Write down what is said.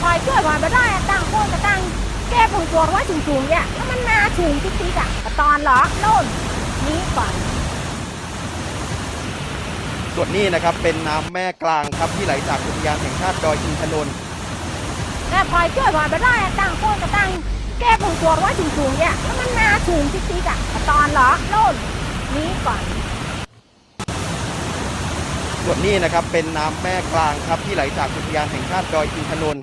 พลอยช่วยพลอยไปได้ตั้งโคนก็ตั้งแก้ผงตัวไว้สูงๆเนี่ยแล้วมันนาสูงติ๊กๆอะตอนเหรอโน่นนี้ก่อนส่วนนี้นะครับเป็นน้ำแม่กลางครับที่ไหลจากอุทยานแห่งชาติดอยอินทนนท์แม่พลอยช่วยพลอยไปได้ตั้งโคนก็ตั้งแก้ผงตัวไว้สูงๆเนี่ยแล้วมันนาสูงติ๊กๆอะตอนเหรอโน่นนี้ก่อนส่วนนี้นะครับเป็นน้ำแม่กลางครับที่ไหลจากอุทยานแห่งชาติดอยอินทนนท์